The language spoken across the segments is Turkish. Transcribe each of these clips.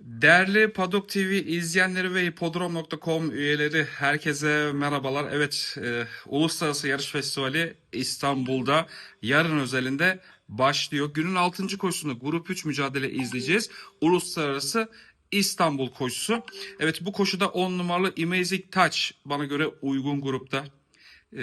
Değerli Padok TV izleyenleri ve hipodrom.com üyeleri herkese merhabalar. Evet, e, Uluslararası Yarış Festivali İstanbul'da yarın özelinde başlıyor. Günün 6. koşusunu Grup 3 mücadele izleyeceğiz. Uluslararası İstanbul koşusu. Evet bu koşuda 10 numaralı Amazing Touch bana göre uygun grupta. E,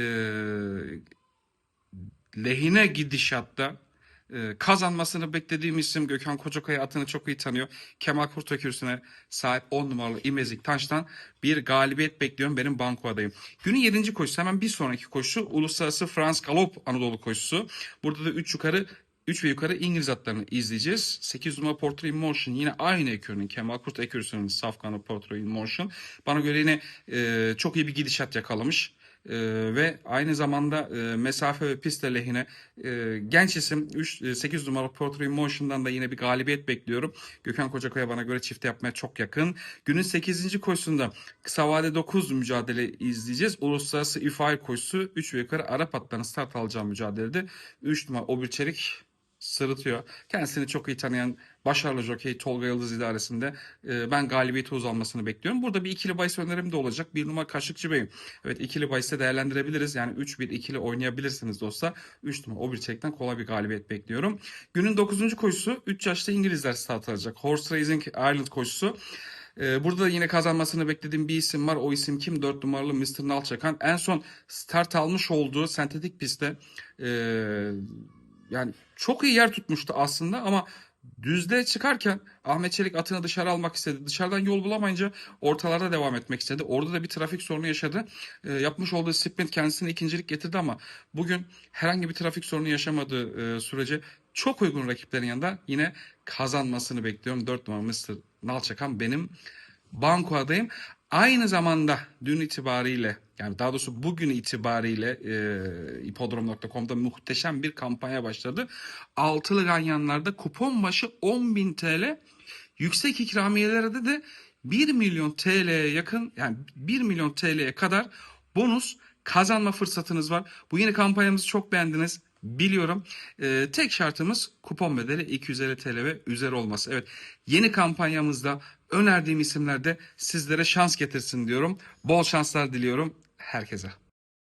lehine gidişatta e, kazanmasını beklediğim isim Gökhan Kocakaya atını çok iyi tanıyor. Kemal Kurtakürsü'ne sahip 10 numaralı İmezik Taş'tan bir galibiyet bekliyorum benim banko adayım. Günün 7. koşusu hemen bir sonraki koşu Uluslararası Frans Galop Anadolu koşusu. Burada da 3 yukarı 3 ve yukarı İngiliz atlarını izleyeceğiz. 8 numara Portrait in Motion yine aynı ekürünün Kemal Kurt ekürüsünün safkanı Portrait in Motion. Bana göre yine e, çok iyi bir gidişat yakalamış. Ee, ve aynı zamanda e, mesafe ve pist lehine e, genç isim 3 e, 8 numaralı Portrait Motion'dan da yine bir galibiyet bekliyorum. Gökhan Kocakaya bana göre çifte yapmaya çok yakın. Günün 8. koşusunda kısa vade 9 mücadele izleyeceğiz. Uluslararası İfail koşusu 3 ve yukarı Arap atlarının start alacağı mücadelede 3 numara Obir Çelik sırıtıyor. Kendisini çok iyi tanıyan başarılı jokey Tolga Yıldız idaresinde e, ben galibiyeti uzanmasını bekliyorum. Burada bir ikili bahis önerim de olacak. Bir numara Kaşıkçı Bey'im. Evet ikili bahiste değerlendirebiliriz. Yani 3-1 ikili oynayabilirsiniz dostlar. 3 numara o bir çekten kolay bir galibiyet bekliyorum. Günün 9. koşusu 3 yaşta İngilizler start alacak. Horse Racing Ireland koşusu. Ee, Burada da yine kazanmasını beklediğim bir isim var. O isim kim? 4 numaralı Mr. Nalçakan. En son start almış olduğu sentetik pistte e, yani çok iyi yer tutmuştu aslında ama düzde çıkarken Ahmet Çelik atını dışarı almak istedi. Dışarıdan yol bulamayınca ortalarda devam etmek istedi. Orada da bir trafik sorunu yaşadı. E, yapmış olduğu sprint kendisine ikincilik getirdi ama bugün herhangi bir trafik sorunu yaşamadığı e, sürece çok uygun rakiplerin yanında yine kazanmasını bekliyorum. 4 numara Mr. Nalçakan benim banko adayım. Aynı zamanda dün itibariyle yani daha doğrusu bugün itibariyle e, hipodrom.com'da muhteşem bir kampanya başladı. Altılı ganyanlarda kupon başı 10.000 TL yüksek ikramiyelerde de 1 milyon TL'ye yakın yani 1 milyon TL'ye kadar bonus kazanma fırsatınız var. Bu yeni kampanyamızı çok beğendiniz. Biliyorum. Ee, tek şartımız kupon bedeli 250 TL ve üzeri olması. Evet yeni kampanyamızda önerdiğim isimlerde sizlere şans getirsin diyorum. Bol şanslar diliyorum herkese.